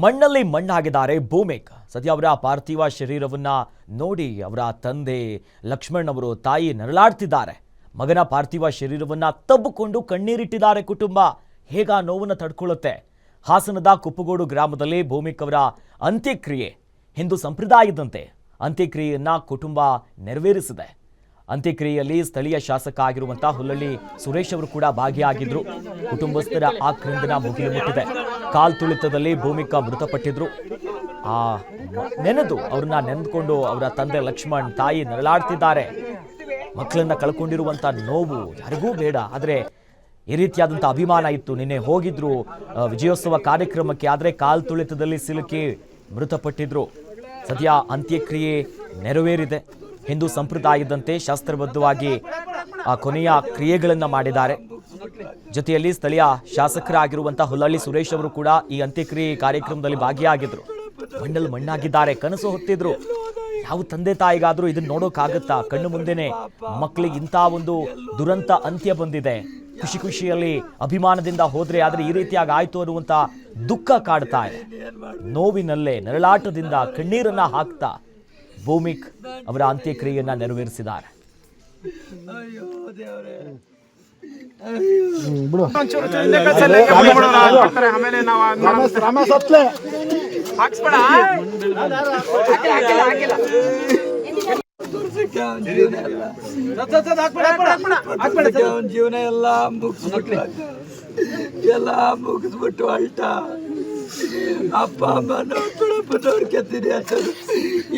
ಮಣ್ಣಲ್ಲಿ ಮಣ್ಣಾಗಿದ್ದಾರೆ ಭೂಮಿಕ್. ಸದ್ಯ ಅವರ ಪಾರ್ಥಿವ ಶರೀರವನ್ನ ನೋಡಿ ಅವರ ತಂದೆ ಲಕ್ಷ್ಮಣ್ ಅವರು ತಾಯಿ ನರಳಾಡ್ತಿದ್ದಾರೆ. ಮಗನ ಪಾರ್ಥಿವ ಶರೀರವನ್ನ ತಬ್ಬಿಕೊಂಡು ಕಣ್ಣೀರಿಟ್ಟಿದ್ದಾರೆ ಕುಟುಂಬ. ಹೇಗ ನೋವನ್ನು ತಡ್ಕೊಳ್ಳುತ್ತೆ? ಹಾಸನದ ಕುಪ್ಪಗೋಡು ಗ್ರಾಮದಲ್ಲಿ ಭೂಮಿಕ್ ಅವರ ಅಂತ್ಯಕ್ರಿಯೆ. ಹಿಂದೂ ಸಂಪ್ರದಾಯದಂತೆ ಅಂತ್ಯಕ್ರಿಯೆಯನ್ನ ಕುಟುಂಬ ನೆರವೇರಿಸಿದೆ. ಅಂತ್ಯಕ್ರಿಯೆಯಲ್ಲಿ ಸ್ಥಳೀಯ ಶಾಸಕ ಆಗಿರುವಂತಹ ಹುಲ್ಲಳ್ಳಿ ಸುರೇಶ್ ಅವರು ಕೂಡ ಭಾಗಿಯಾಗಿದ್ರು. ಕುಟುಂಬಸ್ಥರ ಆಕ್ರಂದನ ಕ್ರಂದನ ಮುಗಿಲು ಮುಟ್ಟಿದೆ. ಕಾಲ್ ತುಳಿತದಲ್ಲಿ ಭೂಮಿಕ ಮೃತಪಟ್ಟಿದ್ರು. ಆ ನೆನೆದು ಅವ್ರನ್ನ ನೆನೆದುಕೊಂಡು ಅವರ ತಂದೆ ಲಕ್ಷ್ಮಣ್ ತಾಯಿ ನರಳಾಡ್ತಿದ್ದಾರೆ. ಮಕ್ಕಳನ್ನ ಕಳ್ಕೊಂಡಿರುವಂತ ನೋವು ಯಾರಿಗೂ ಬೇಡ. ಆದರೆ ಈ ರೀತಿಯಾದಂಥ ಅಭಿಮಾನ ಇತ್ತು. ನಿನ್ನೆ ಹೋಗಿದ್ರು ವಿಜಯೋತ್ಸವ ಕಾರ್ಯಕ್ರಮಕ್ಕೆ. ಆದರೆ ಕಾಲ್ ತುಳಿತದಲ್ಲಿ ಸಿಲುಕಿ ಮೃತಪಟ್ಟಿದ್ರು. ಸದ್ಯ ಅಂತ್ಯಕ್ರಿಯೆ ನೆರವೇರಿದೆ. ಹಿಂದೂ ಸಂಪ್ರದಾಯದಂತೆ ಶಾಸ್ತ್ರಬದ್ಧವಾಗಿ ಆ ಕೊನೆಯ ಕ್ರಿಯೆಗಳನ್ನು ಮಾಡಿದ್ದಾರೆ. ಜೊತೆಯಲ್ಲಿ ಸ್ಥಳೀಯ ಶಾಸಕರಾಗಿರುವಂತಹ ಹುಲ್ಲಳ್ಳಿ ಸುರೇಶ್ ಅವರು ಕೂಡ ಈ ಅಂತ್ಯಕ್ರಿಯೆ ಕಾರ್ಯಕ್ರಮದಲ್ಲಿ ಭಾಗಿಯಾಗಿದ್ರು. ಮಣ್ಣಲ್ಲಿ ಮಣ್ಣಾಗಿದ್ದಾರೆ ಕನಸು ಹೊತ್ತಿದ್ರು. ಯಾವ ತಂದೆ ತಾಯಿಗಾದ್ರೂ ಇದನ್ನ ನೋಡೋಕ್ಕಾಗತ್ತಾ ಕಣ್ಣು ಮುಂದೆನೆ ಮಕ್ಕಳಿಗೆ ಇಂಥ ಒಂದು ದುರಂತ ಅಂತ್ಯ ಬಂದಿದೆ. ಖುಷಿ ಖುಷಿಯಲ್ಲಿ ಅಭಿಮಾನದಿಂದ ಹೋದ್ರೆ ಆದ್ರೆ ಈ ರೀತಿಯಾಗಿ ಆಯ್ತು ಅನ್ನುವಂತ ದುಃಖ ಕಾಡ್ತಾ ಇದೆ. ನೋವಿನಲ್ಲೇ ನರಳಾಟದಿಂದ ಕಣ್ಣೀರನ್ನ ಹಾಕ್ತಾ ಭೂಮಿಕ್ ಅವರ ಅಂತ್ಯಕ್ರಿಯೆಯನ್ನ ನೆರವೇರಿಸಿದ್ದಾರೆ. ಹಾಕ್ತಾರೆ, ಆಮೇಲೆ ನಾವು ವರ್ಷಕ್ಕೆ ಅವನ ಜೀವನ ಎಲ್ಲ ಮುಗಿಸ್ಬಿಟ್ಟು ಎಲ್ಲ ಮುಗಿಸ್ಬಿಟ್ಟು ಅಲ್ಟ ಅಪ್ಪ ಅಮ್ಮ ನೋಡ್ಕೊಳಪ್ಪ ನೋಡ್ಕೊತೀನಿ ಅಂತ.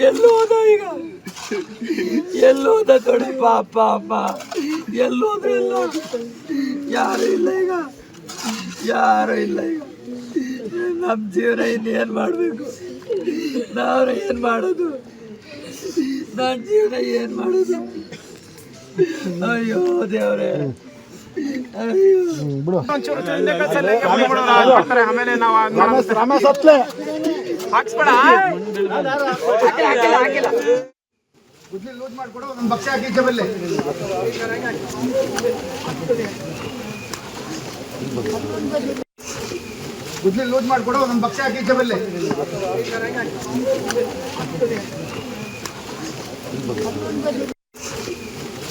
ಎಲ್ಲೋ ಹೋದ ಈಗ? ಎಲ್ಲೋ ತೊಡೆ ಪಾಪ ಅಪ್ಪ. ಎಲ್ಲೋದ್ರೆ ಎಲ್ಲ ಯಾರು ಇಲ್ಲ ಈಗ. ಯಾರು ಇಲ್ಲ ಈಗ. ನಮ್ಮ ಜೀವನ ಇನ್ನೇನು ಮಾಡಬೇಕು? ನಾವು ಏನು ಮಾಡೋದು? ನನ್ನ ಜೀವನ ಏನು ಮಾಡೋದು? ಅಯ್ಯೋ ದೇವ್ರೆ. ಅಯ್ಯೋ. ಹಾಕ್ಸ್ಬೇಡ ಗುದ್ಲಿ ಲೂಸ್ ಮಾಡ್ಕೊಡು ಒಂದೊಂದು ಭಕ್ಷ್ಯ ಹಾಕಿ ಜಬಲ್ಲಿ ಗುದ್ಲಿ ಲೂಸ್ ಮಾಡ್ಕೊಡು ಒಂದೊಂದು ಭಕ್ಷ್ಯ ಹಾಕಿ ಜಬಲ್ಲಿ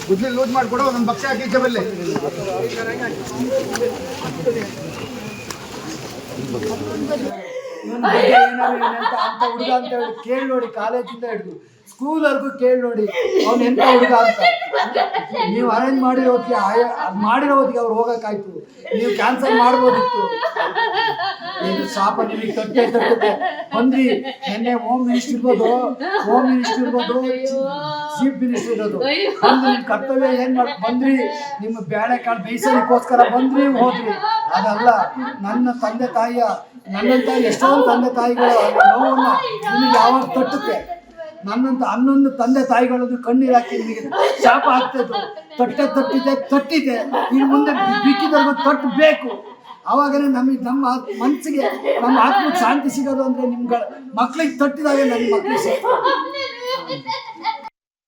ಗುದ್ಲಿ ಲೂಸ್ ಮಾಡ್ಕೊಡು ಒಂದೊಂದು ಭಕ್ಷ್ಯ ಹಾಕಿ ಜಬಲ್ಲಿ ಇವನ್ ಬಗ್ಗೆ ಏನಾದ್ರು ಇವನ್ ಎಂತ ಅಂತ ಹುಡುಗ ಅಂತ ಹೇಳಿ ಕೇಳಿ ನೋಡಿ ಕಾಲೇಜಿಂದ ಹಿಡಿದು ಸ್ಕೂಲ್ವರೆಗೂ ಕೇಳಿ ನೋಡಿ ಅವ್ನು ಎಂತ ಹುಡುಗ ಅಂತ. ನೀವು ಅರೇಂಜ್ ಮಾಡಿರೋದಕ್ಕೆ ಅದು ಮಾಡಿರೋ ಹೊತ್ತಿಗೆ ಅವ್ರು ಹೋಗಕ್ಕಾಯ್ತು. ನೀವು ಕ್ಯಾನ್ಸಲ್ ಮಾಡ್ಬೋದಿತ್ತು. ಇದು ಶಾಪ ನಿಮಗೆ ತಟ್ಟೆ ತಟ್ಟುತ್ತೆ ಬಂದ್ರಿ ನಿನ್ನೆ ಹೋಮ್ ಮಿನಿಸ್ಟರ್ ಇರ್ಬೋದು ಹೋಮ್ ಮಿನಿಸ್ಟರ್ ಇರ್ಬೋದು ಚೀಫ್ ಮಿನಿಸ್ಟರ್ ಇರೋದು. ಬಂದು ನಿಮ್ ಕರ್ತವ್ಯ ಏನ್ ಮಾಡ್ ಬಂದ್ರಿ ನಿಮ್ಮ ಬ್ಯಾಳೆ ಕಾಳು ಬೇಯಿಸೋದಕ್ಕೋಸ್ಕರ ಬಂದ್ರಿ ಹೋದ್ರಿ. ಅದಲ್ಲ ನನ್ನ ತಂದೆ ತಾಯಿಯ ನನ್ನಂತ ಎಷ್ಟೊಂದು ತಂದೆ ತಾಯಿಗಳು ನೋವನ್ನ ನಿಮಗೆ ಯಾವಾಗ ತಟ್ಟುತ್ತೆ? ನನ್ನಂತ ಹನ್ನೊಂದು ತಂದೆ ತಾಯಿಗಳದ್ದು ಕಣ್ಣೀರು ಹಾಕಿ ನಿಮಗೆ ಶಾಪ ಆಗ್ತಿದ್ರು ತಟ್ಟೆ ತಟ್ಟಿದೆ ತಟ್ಟಿದೆ. ಇನ್ನು ಮುಂದೆ ಬಿಕ್ಕಿದವ್ರಿಗೂ ತಟ್ಟಬೇಕು. ಅವಾಗನೇ ನಮಗೆ ನಮ್ಮ ಮನಸ್ಸಿಗೆ, ನಮ್ಮ ಆತ್ಮಕ್ಕೆ ಶಾಂತಿ ಸಿಗೋದು ಅಂದ್ರೆ ನಿಮ್ಗಳ ಮಕ್ಳಿಗೆ ತಟ್ಟಿದಾಗ ನನ್ನ ಮಕ್ಳಿಗೆ